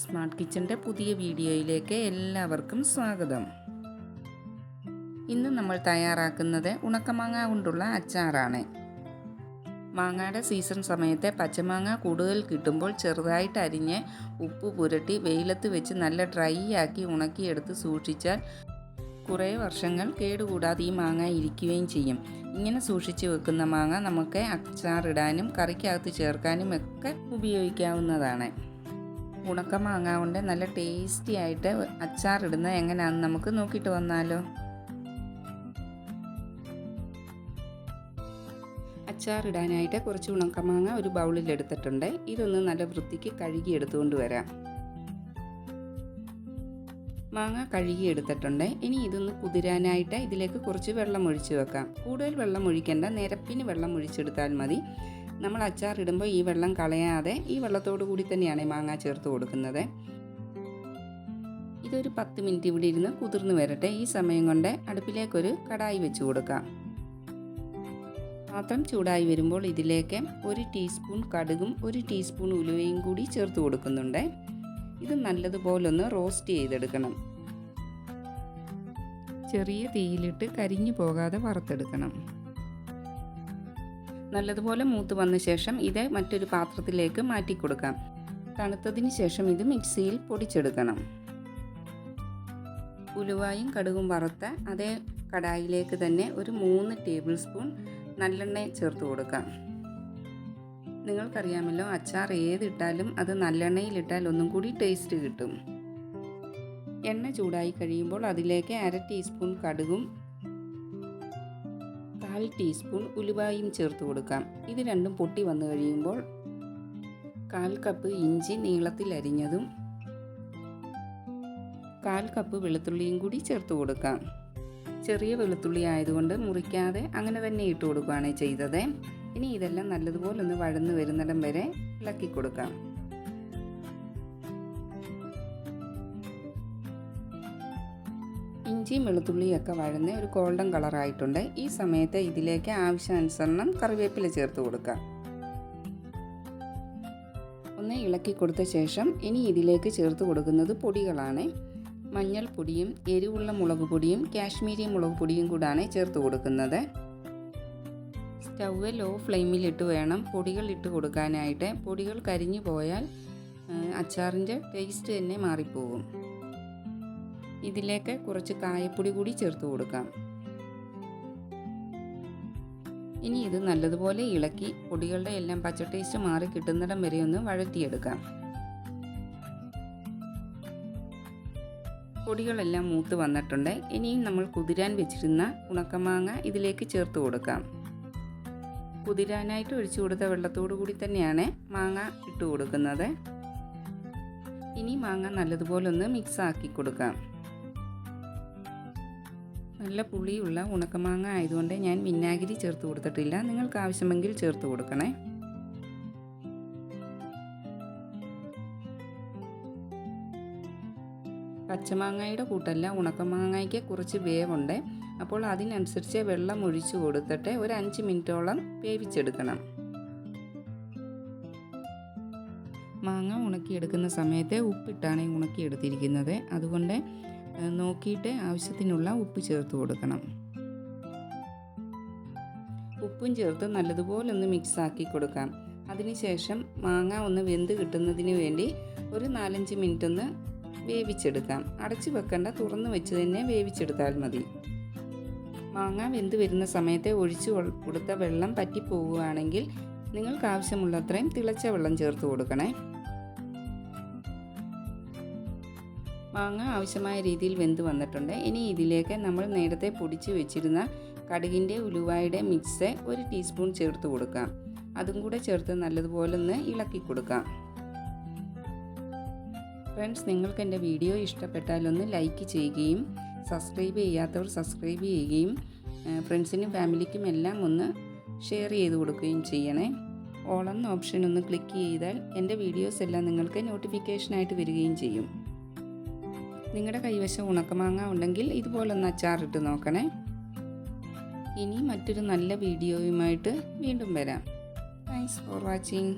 Smart കിച്ചന്റെ പുതിയ വീഡിയോയിലേക്ക് എല്ലാവർക്കും സ്വാഗതം. ഇന്ന് നമ്മൾ തയ്യാറാക്കുന്നത് ഉണക്കമാങ്ങ കൊണ്ടുള്ള അച്ചാറാണ്. മാങ്ങയുടെ സീസൺ സമയത്തെ പച്ചമാങ്ങ കൂടുതൽ കിട്ടുമ്പോൾ ചെറുതായിട്ട് അരിഞ്ഞ് ഉപ്പ് പുരട്ടി വെയിലത്ത് വെച്ച് നല്ല ഡ്രൈ ആക്കി ഉണക്കിയെടുത്ത് സൂക്ഷിച്ചാൽ കുറേ വർഷങ്ങൾ കേടുകൂടാതെ ഈ മാങ്ങ ഇരിക്കുകയും ചെയ്യും. ഇങ്ങനെ സൂക്ഷിച്ച് വെക്കുന്ന മാങ്ങ നമുക്ക് അച്ചാറിടാനും കറിക്കകത്ത് ചേർക്കാനും ഒക്കെ ഉപയോഗിക്കാവുന്നതാണ്. ഉണക്ക മാങ്ങ കൊണ്ട് നല്ല ടേസ്റ്റി ആയിട്ട് അച്ചാറിടുന്നത് എങ്ങനെയാണെന്ന് നമുക്ക് നോക്കിയിട്ട് വന്നാലോ. അച്ചാറിടാനായിട്ട് കുറച്ച് ഉണക്കമാങ്ങ ഒരു ബൗളിൽ എടുത്തിട്ടുണ്ട്. ഇതൊന്ന് നല്ല വൃത്തിക്ക് കഴുകി എടുത്തുകൊണ്ട് വരാം. മാങ്ങ കഴുകി എടുത്തിട്ടുണ്ട്. ഇനി ഇതൊന്ന് കുതിരാനായിട്ട് ഇതിലേക്ക് കുറച്ച് വെള്ളം ഒഴിച്ച് വെക്കാം. കൂടുതൽ വെള്ളം ഒഴിക്കേണ്ട നിരപ്പിന് വെള്ളം ഒഴിച്ചെടുത്താൽ മതി. നമ്മൾ അച്ചാറിടുമ്പോൾ ഈ വെള്ളം കളയാതെ ഈ വെള്ളത്തോടു കൂടി തന്നെയാണ് മാങ്ങ ചേർത്ത് കൊടുക്കുന്നത്. ഇതൊരു പത്ത് മിനിറ്റ് ഇവിടെ ഇരുന്ന് കുതിർന്ന് വരട്ടെ. ഈ സമയം കൊണ്ട് അടുപ്പിലേക്കൊരു കടായി വെച്ച് കൊടുക്കാം. പാത്രം ചൂടായി വരുമ്പോൾ ഇതിലേക്ക് ഒരു ടീസ്പൂൺ കടുകും ഒരു ടീസ്പൂൺ ഉലുവയും കൂടി ചേർത്ത് കൊടുക്കുന്നുണ്ട്. ഇത് നല്ലതുപോലെ ഒന്ന് റോസ്റ്റ് ചെയ്തെടുക്കണം. ചെറിയ തീയിലിട്ട് കരിഞ്ഞു പോകാതെ വറുത്തെടുക്കണം. നല്ലതുപോലെ മൂത്ത് വന്ന ശേഷം ഇത് മറ്റൊരു പാത്രത്തിലേക്ക് മാറ്റി കൊടുക്കാം തണുത്തതിന് ശേഷം ഇത് മിക്സിയിൽ പൊടിച്ചെടുക്കണം. ഉലുവായും കടുകും വറുത്ത അതേ കടായിലേക്ക് തന്നെ ഒരു മൂന്ന് ടേബിൾ സ്പൂൺ നല്ലെണ്ണ ചേർത്ത് കൊടുക്കാം. നിങ്ങൾക്കറിയാമല്ലോ അച്ചാർ ഏതിട്ടാലും അത് നല്ലെണ്ണയിലിട്ടാൽ ഒന്നും കൂടി ടേസ്റ്റ് കിട്ടും. എണ്ണ ചൂടായി കഴിയുമ്പോൾ അതിലേക്ക് അര ടീസ്പൂൺ കടുകും കാൽ ടീസ്പൂൺ ഉലുവായും ചേർത്ത് കൊടുക്കാം. ഇത് രണ്ടും പൊട്ടി വന്നു കഴിയുമ്പോൾ കാൽ കപ്പ് ഇഞ്ചി നീളത്തിൽ അരിഞ്ഞതും കാൽ കപ്പ് വെളുത്തുള്ളിയും കൂടി ചേർത്ത് കൊടുക്കാം. ചെറിയ വെളുത്തുള്ളി ആയതുകൊണ്ട് മുറിക്കാതെ അങ്ങനെ തന്നെ ഇട്ട് കൊടുക്കുകയാണ് ചെയ്തത്. ഇനി ഇതെല്ലാം നല്ലതുപോലെ ഒന്ന് വഴന്ന് വരുന്നിടം വരെ ഇളക്കി കൊടുക്കാം. ഇഞ്ചിയും വെളുത്തുള്ളിയും ഒക്കെ വഴന്ന് ഒരു ഗോൾഡൻ കളറായിട്ടുണ്ട് ഈ സമയത്ത് ഇതിലേക്ക് ആവശ്യാനുസരണം കറിവേപ്പില ചേർത്ത് കൊടുക്കാം ഒന്ന് ഇളക്കി കൊടുത്ത ശേഷം ഇനി ഇതിലേക്ക് ചേർത്ത് കൊടുക്കുന്നത് പൊടികളാണ്. മഞ്ഞൾപ്പൊടിയും എരിവുള്ള മുളക് പൊടിയും കാശ്മീരി മുളക് പൊടിയും കൂടാണ് ചേർത്ത് കൊടുക്കുന്നത്. സ്റ്റൗവ് ലോ ഫ്ലെയിമിലിട്ട് വേണം പൊടികൾ ഇട്ട് കൊടുക്കാനായിട്ട്. പൊടികൾ കരിഞ്ഞു പോയാൽ അച്ചാറിന്റെ ടേസ്റ്റ് തന്നെ മാറിപ്പോകും. ഇതിലേക്ക് കുറച്ച് കായപ്പൊടി കൂടി ചേർത്ത് കൊടുക്കാം. ഇനി ഇത് നല്ലതുപോലെ ഇളക്കി പൊടികളുടെ എല്ലാം പച്ച ടേസ്റ്റ് മാറി കിട്ടുന്നിടം വരെ ഒന്ന് വഴറ്റിയെടുക്കാം. പൊടികളെല്ലാം മൂത്ത് വന്നിട്ടുണ്ട്. ഇനിയും നമ്മൾ കുതിരാൻ വെച്ചിരുന്ന ഉണക്കമാങ്ങ ഇതിലേക്ക് ചേർത്ത് കൊടുക്കാം. കുതിരാനായിട്ട് ഒഴിച്ചു കൊടുത്ത വെള്ളത്തോടു കൂടി തന്നെയാണ് മാങ്ങ ഇട്ട് കൊടുക്കുന്നത്. ഇനി മാങ്ങ നല്ലതുപോലെ ഒന്ന് മിക്സ് ആക്കി കൊടുക്കാം. നല്ല പുളിയുള്ള ഉണക്കമാങ്ങ ആയതുകൊണ്ട് ഞാൻ വിനാഗിരി ചേർത്ത് കൊടുത്തിട്ടില്ല. നിങ്ങൾക്ക് ആവശ്യമെങ്കിൽ ചേർത്ത് കൊടുക്കണേ. പച്ചമാങ്ങയുടെ കൂട്ടല്ല ഉണക്കമാങ്ങയ്ക്ക് കുറച്ച് വേവുണ്ട്. അപ്പോൾ അതിനനുസരിച്ച് വെള്ളം ഒഴിച്ചു കൊടുത്തിട്ട് ഒരു അഞ്ച് മിനിറ്റോളം വേവിച്ചെടുക്കണം. മാങ്ങ ഉണക്കിയെടുക്കുന്ന സമയത്ത് ഉപ്പിട്ടാണ് ഉണക്കിയെടുത്തിരിക്കുന്നത്. അതുകൊണ്ട് നോക്കിയിട്ട് ആവശ്യത്തിനുള്ള ഉപ്പ് ചേർത്ത് കൊടുക്കണം. ഉപ്പും ചേർത്ത് നല്ലതുപോലെ ഒന്ന് മിക്സ് ആക്കി കൊടുക്കാം. അതിനുശേഷം മാങ്ങ ഒന്ന് വെന്ത് കിട്ടുന്നതിന് വേണ്ടി ഒരു നാലഞ്ച് മിനിറ്റ് ഒന്ന് വേവിച്ചെടുക്കാം. അടച്ചു വെക്കണ്ട തുറന്നു വെച്ച് തന്നെ വേവിച്ചെടുത്താൽ മതി. മാങ്ങ വെന്ത് വരുന്ന സമയത്തെ ഒഴിച്ചു കൊടുത്ത വെള്ളം പറ്റിപ്പോവുകയാണെങ്കിൽ നിങ്ങൾക്ക് ആവശ്യമുള്ളത്രയും തിളച്ച വെള്ളം ചേർത്ത് കൊടുക്കണേ. മാങ്ങ ആവശ്യമായ രീതിയിൽ വെന്ത് വന്നിട്ടുണ്ട്. ഇനി ഇതിലേക്ക് നമ്മൾ നേരത്തെ പൊടിച്ച് വെച്ചിരുന്ന കടുകിന്റെ ഉലുവായുടെ മിക്സ് ഒരു ടീസ്പൂൺ ചേർത്ത് കൊടുക്കാം. അതും കൂടെ ചേർത്ത് നല്ലതുപോലെ ഒന്ന് ഇളക്കി കൊടുക്കാം. ഫ്രണ്ട്സ് നിങ്ങൾക്ക് എന്റെ വീഡിയോ ഇഷ്ടപ്പെട്ടാലൊന്ന് ലൈക്ക് ചെയ്യുകയും സബ്സ്ക്രൈബ് ചെയ്യാത്തവർ സബ്സ്ക്രൈബ് ചെയ്യുകയും ഫ്രണ്ട്സിനും ഫാമിലിക്കും എല്ലാം ഒന്ന് ഷെയർ ചെയ്ത് കൊടുക്കുകയും ചെയ്യണേ. ഓൾ ഓപ്ഷൻ ഒന്ന് ക്ലിക്ക് ചെയ്താൽ എന്റെ വീഡിയോസ് എല്ലാം നിങ്ങൾക്ക് നോട്ടിഫിക്കേഷനായിട്ട് വരികയും ചെയ്യും. നിങ്ങളുടെ കൈവശം ഉണക്കമാങ്ങ ഉണ്ടെങ്കിൽ ഇതുപോലൊന്ന് അച്ചാറിട്ട് നോക്കണേ. ഇനി മറ്റൊരു നല്ല വീഡിയോയുമായിട്ട് വീണ്ടും വരാം. Thanks for watching